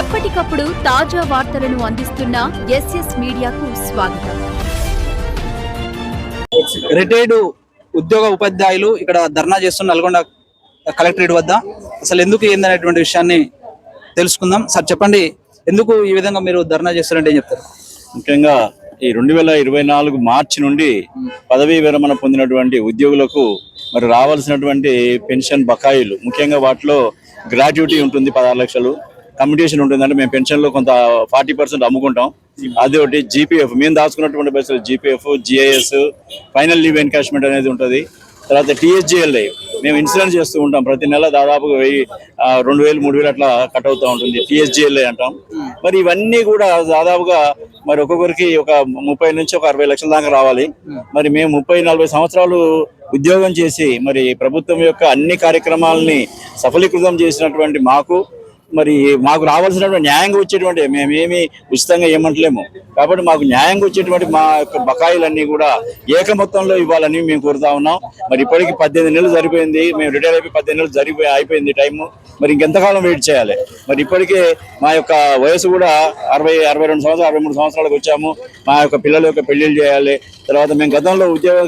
ఎప్పటికప్పుడు తాజా వార్తలను అందిస్తున్న ఎస్ఎస్ మీడియాకు స్వాగతం. రిటైర్డ్ ఉద్యోగ ఉపాధ్యాయులు ఇక్కడ ధర్నా చేస్తున్న నల్గొండ కలెక్టరేట్ వద్ద. అసలు ఎందుకు ఏందనేటువంటి విషయాన్ని తెలుసుకుందాం. సార్ చెప్పండి ఎందుకు ఈ విధంగా మీరు ధర్నా చేస్తారంటే ఏం చెప్తారు? ముఖ్యంగా ఈ రెండు వేల ఇరవై నాలుగు మార్చి నుండి పదవీ విరమణ పొందినటువంటి ఉద్యోగులకు మరి రావాల్సినటువంటి పెన్షన్ బకాయిలు ముఖ్యంగా వాటిలో గ్రాట్యుటీ ఉంటుంది పదహారు లక్షలు కమ్యూనికేషన్ ఉంటుంది అంటే మేము పెన్షన్లో కొంత ఫార్టీ పర్సెంట్ అమ్ముకుంటాం. అది ఒకటి జీపీఎఫ్ మేము దాచుకున్నటువంటి పైసలు GPF GIS final leave encashment అనేది ఉంటుంది. తర్వాత టీఎస్జిఎల్ఐ మేము ఇన్సూరెన్స్ చేస్తూ ఉంటాం. ప్రతి నెల దాదాపుగా వెయ్యి రెండు వేలు మూడు వేలు అట్లా కట్ అవుతూ ఉంటుంది. టీఎస్జిఎల్ఐ అంటాం. మరి ఇవన్నీ కూడా దాదాపుగా మరి ఒక్కొక్కరికి ఒక ముప్పై నుంచి ఒక అరవై లక్షల దాకా రావాలి. మరి మేము ముప్పై నలభై సంవత్సరాలు ఉద్యోగం చేసి మరి ప్రభుత్వం యొక్క అన్ని కార్యక్రమాలని సఫలీకృతం చేసినటువంటి మాకు మరి మాకు రావాల్సినటువంటి న్యాయంగా వచ్చేటువంటి మేమేమి ఉచితంగా ఏమంటలేము. కాబట్టి మాకు న్యాయంగా వచ్చేటువంటి మా యొక్క బకాయిలన్నీ కూడా ఏక మొత్తంలో ఇవ్వాలని మేము కోరుతా ఉన్నాం. మరి ఇప్పటికి పద్దెనిమిది నెలలు సరిపోయింది. మేము రిటైర్ అయిపోయి పద్దెనిమిది నెలలు జరిపోయి అయిపోయింది టైము. మరి ఇంకెంతకాలం వెయిట్ చేయాలి? మరి ఇప్పటికే మా యొక్క వయసు కూడా అరవై అరవై రెండు సంవత్సరాలు అరవై మూడు సంవత్సరాలకు వచ్చాము. మా యొక్క పిల్లల యొక్క పెళ్ళిళ్ళు చేయాలి. తర్వాత మేము గతంలో ఉద్యోగ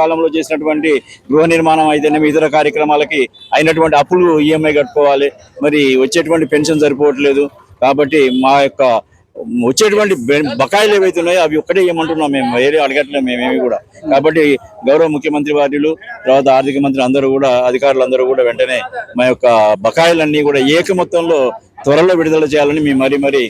కాలంలో చేసినటువంటి గృహ నిర్మాణం అయితేనే ఇతర కార్యక్రమాలకి అయినటువంటి అప్పులు ఈఎంఐ కట్టుకోవాలి. మరి వచ్చేటువంటి పెన్షన్ సరిపోవట్లేదు. కాబట్టి మా యొక్క వచ్చేటువంటి బకాయిలు ఏవైతే ఉన్నాయో అవి ఒక్కటే ఏమంటున్నాం మేము. వేరే అడగట్లేము మేమేమి కూడా. కాబట్టి గౌరవ ముఖ్యమంత్రి వారిలు తర్వాత ఆర్థిక మంత్రి అందరూ కూడా అధికారులు అందరూ కూడా వెంటనే మా యొక్క బకాయిలన్నీ కూడా ఏక మొత్తంలో త్వరలో విడుదల చేయాలని మేము మరీ మరీ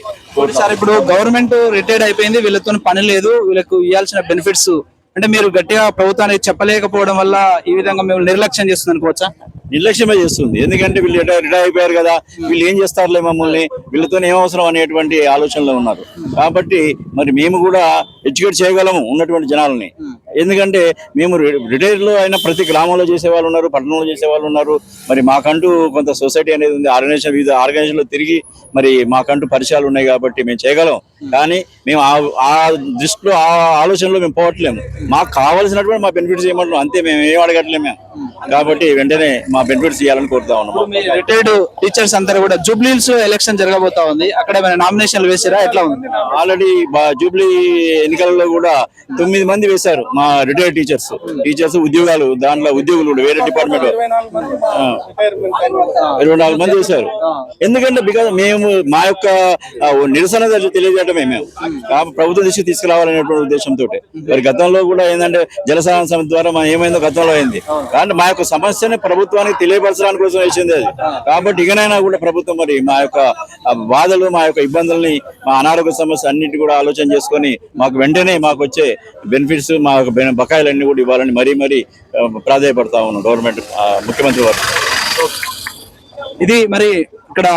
సార్ ఇప్పుడు గవర్నమెంట్ రిటైర్డ్ అయిపోయింది వీళ్ళతో పని లేదు వీళ్ళకు ఇవ్వాల్సిన బెనిఫిట్స్ అంటే మీరు గట్టిగా ప్రభుత్వానికి చెప్పలేకపోవడం వల్ల ఈ విధంగా మేము నిర్లక్ష్యం చేస్తుంది అనుకోవచ్చా నిర్లక్ష్యమే చేస్తుంది. ఎందుకంటే వీళ్ళు రిటైర్ అయిపోయారు కదా వీళ్ళు ఏం చేస్తారులే మమ్మల్ని? వీళ్ళతో ఏమవసరం అవసరం అనేటువంటి ఆలోచనలో ఉన్నారు. కాబట్టి మరి మేము కూడా ఎడ్యుకేట్ చేయగలము ఉన్నటువంటి జనాలని. ఎందుకంటే మేము రిటైర్లో రిటైర్లో అయిన ప్రతి గ్రామంలో చేసే వాళ్ళు ఉన్నారు పట్టణంలో చేసే వాళ్ళు ఉన్నారు. మరి మాకంటూ కొంత సొసైటీ అనేది ఉంది. ఆర్గనైజేషన్ వివిధ ఆర్గనైజేషన్లో తిరిగి మరి మాకంటూ పరిచయాలు ఉన్నాయి కాబట్టి మేము చేయగలం. కానీ మేము ఆ- ఆ దృష్టిలో ఆ ఆలోచనలో మేము పోవట్లేము. మాకు కావాల్సినటువంటి మా బెనిఫిట్స్ ఏమంటున్నాం అంతే మేము ఏం అడగట్లేము మేము. కాబట్టి వెంటనే మా బెనిఫిట్స్ ఇవ్వాలని కోరుతా ఉన్నాం. మీ రిటైర్డ్ టీచర్స్ అందరూ కూడా జూబ్లీహిల్స్లో ఎలక్షన్ జరగబోతా ఉంది. అక్కడ ఏమైనా నామినేషన్లు వేసారా? ఎట్లా ఉంది? ఆల్రెడీ జూబ్లీ ఎన్నికలలో కూడా తొమ్మిది మంది వేశారు మా రిటైర్డ్ టీచర్స్ టీచర్స్ ఉద్యోగాలు దాంట్లో ఉద్యోగులు కూడా వేరే డిపార్ట్మెంట్ ఇరవై నాలుగు మంది వేశారు. ఎందుకంటే బికాజ్ మేము మా యొక్క నిరసన దశ తెలియజేయడమే మేము. ప్రభుత్వ దృష్టికి తీసుకురావాలనేటువంటి ఉద్దేశంతో మరి గతంలో కూడా ఏంటంటే జలసాధన సమితి ద్వారా మనం ఏమైందో గతంలో అయింది. మా యొక్క సమస్యని ప్రభుత్వానికి తెలియపరచడానికి కోసం వేసింది అది. కాబట్టి ఇకనైనా కూడా ప్రభుత్వం మరి మా యొక్క బాధలు మా యొక్క ఇబ్బందుల్ని మా అనారోగ్య సమస్య అన్నింటి కూడా ఆలోచన చేసుకొని మాకు వెంటనే మాకు వచ్చే బెనిఫిట్స్ మా యొక్క బకాయిలన్నీ కూడా ఇవ్వాలని మరీ మరీ ప్రాధాయపడతా ఉన్నాం గవర్నమెంట్ ముఖ్యమంత్రి వారు. ఇది మరి ఇక్కడ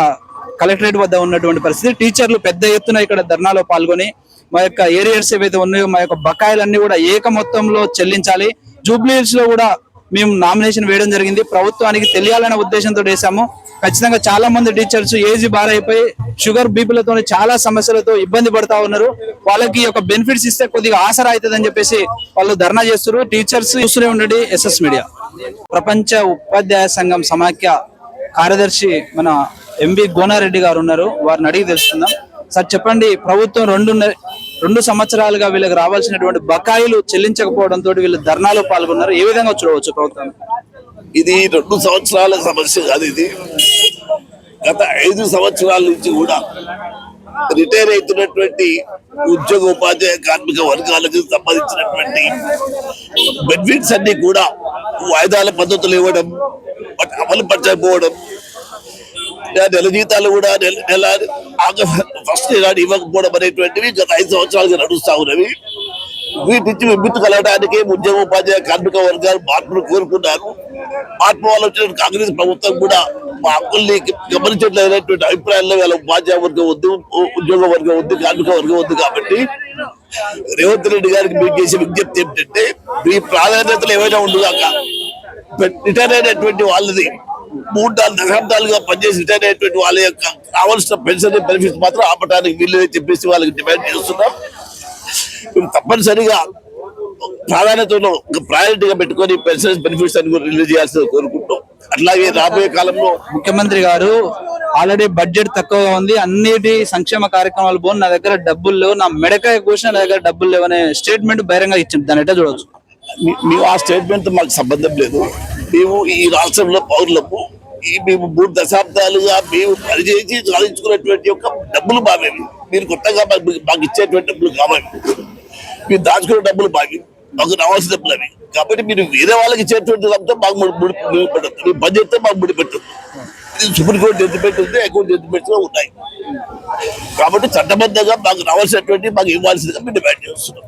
కలెక్టరేట్ వద్ద ఉన్నటువంటి పరిస్థితి. టీచర్లు పెద్ద ఎత్తున ఇక్కడ ధర్నాలో పాల్గొని మా యొక్క ఏరియర్స్ ఏవైతే ఉన్నాయో మా యొక్క బకాయిలన్నీ కూడా ఏక మొత్తంలో చెల్లించాలి. జూబ్లీహిల్స్లో కూడా మేము నామినేషన్ వేయడం జరిగింది. ప్రభుత్వానికి తెలియాలనే ఉద్దేశంతో వేసాము ఖచ్చితంగా చాలా మంది టీచర్స్ ఏజ్ బార్ అయిపోయి షుగర్ బీపీలతో చాలా సమస్యలతో ఇబ్బంది పడతా ఉన్నారు. వాళ్ళకి ఒక బెనిఫిట్స్ ఇస్తే కొద్దిగా ఆసరా అవుతుంది అని చెప్పేసి వాళ్ళు ధర్నా చేస్తారు టీచర్స్ చూస్తూనే ఉండండి. SS media. ప్రపంచ ఉపాధ్యాయ సంఘం సమాఖ్య కార్యదర్శి మన ఎంవి గోనారెడ్డి గారు ఉన్నారు. వారిని అడిగి తెలుసుకుందాం. సార్ చెప్పండి. ప్రభుత్వం రెండు రెండు సంవత్సరాలుగా వీళ్ళకి రావాల్సినటువంటి బకాయిలు చెల్లించకపోవడంతో వీళ్ళు ధర్నాలో పాల్గొన్నారు. ఏ విధంగా చూడవచ్చు ప్రభుత్వం? ఇది రెండు సంవత్సరాల సమస్య కాదు ఇది. గత ఐదు సంవత్సరాల నుంచి కూడా రిటైర్ అవుతున్నటువంటి ఉద్యోగ ఉపాధ్యాయ కార్మిక వర్గాలకు సంబంధించినటువంటి బెనిఫిట్స్ అన్ని కూడా వాయిదాల పద్ధతులు ఇవ్వడం అమలు పరచకపోవడం నెల జీతాలు కూడా నెల నెల ఫస్ట్ నాడు ఇవ్వకపోవడం అనేటువంటివి గత ఐదు సంవత్సరాలుగా నడుస్తా ఉన్నవి వీటించి నుంచి కలగడానికి ఉద్యోగ ఉపాధ్యాయ కార్మిక వర్గాలు మార్పును కోరుకున్నారు. మార్పు వల్ల వచ్చిన కాంగ్రెస్ ప్రభుత్వం కూడా మా హక్కుల్ని గమనించట్లేనటువంటి అభిప్రాయాల్లో వాళ్ళ ఉపాధ్యాయ వర్గం వద్దు ఉద్యోగ వర్గం వద్దు కార్మిక వర్గం వద్దు కాబట్టి రేవంత్ రెడ్డి గారికి మీకు చేసే విజ్ఞప్తి ఏమిటంటే మీ ప్రాధాన్యతలు ఏమైనా ఉండుగాక రిటైర్ అయినటువంటి వాళ్ళది మూడు నాలుగు దశాబ్దాలుగా పనిచేసి రిటైర్ అయినటువంటి వాళ్ళ యొక్క కావాల్సిన పెన్షన్ బెనిఫిట్స్ మాత్రం ఆపడానికి వీళ్ళని చెప్పేసి వాళ్ళకి డిమాండ్ చేస్తున్నాం. మేము తప్పనిసరిగా ప్రాధాన్యతను ప్రయారిటీగా పెట్టుకొని పెన్షన్ బెనిఫిట్స్ అని కూడా రిలీజ్ చేయాల్సింది కోరుకుంటాం అట్లాగే రాబోయే కాలంలో ముఖ్యమంత్రి గారు ఆల్రెడీ బడ్జెట్ తక్కువగా ఉంది. అన్నిటి సంక్షేమ కార్యక్రమాలు పోను. నా దగ్గర డబ్బులు లేవు. నా మెడకాయ కూర్చుని నా దగ్గర డబ్బులు లేవు అనే స్టేట్మెంట్ బహిరంగ ఇచ్చింది. దాని ఎట్లా చూడవచ్చు మీ- మేము ఆ స్టేట్మెంట్ మాకు సంబంధం లేదు. మేము ఈ రాష్ట్రంలో పౌరులము. ఈ మేము మూడు దశాబ్దాలుగా మేము పనిచేసి సాధించుకున్నటువంటి యొక్క డబ్బులు బావేవి మీరు కొత్తగా మాకు మాకు ఇచ్చేటువంటి డబ్బులు కావాలి మీరు దాచుకునే డబ్బులు బావి మాకు రావాల్సిన డబ్బులు అవి. కాబట్టి మీరు వేరే వాళ్ళకి ఇచ్చేటువంటి దాంతో మాకు ముడిపెట్టద్దు మీ బడ్జెట్తో మాకు ముడిపెట్టద్దు. ఇది సుప్రీంకోర్టు ఎత్తు పెట్టింది అకౌంట్ ఎత్తు పెట్టిన ఉన్నాయి. కాబట్టి చట్టబద్ధంగా మాకు రావాల్సినటువంటి మాకు ఇవ్వాల్సిందిగా మేము డిమాండ్ చేస్తున్నాం.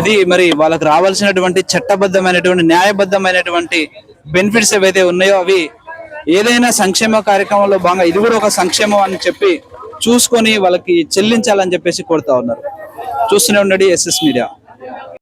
ఇది మరి వాళ్ళకి రావాల్సినటువంటి చట్టబద్ధమైనటువంటి న్యాయబద్ధమైనటువంటి బెనిఫిట్స్ ఏవైతే ఉన్నాయో అవి ఏదైనా సంక్షేమ కార్యక్రమంలో భాగంగా ఇది కూడా ఒక సంక్షేమం అని చెప్పి చూసుకొని వాళ్ళకి చెల్లించాలని చెప్పేసి కోరుతా ఉన్నారు. చూస్తూనే ఉండండి ఎస్ఎస్ మీడియా.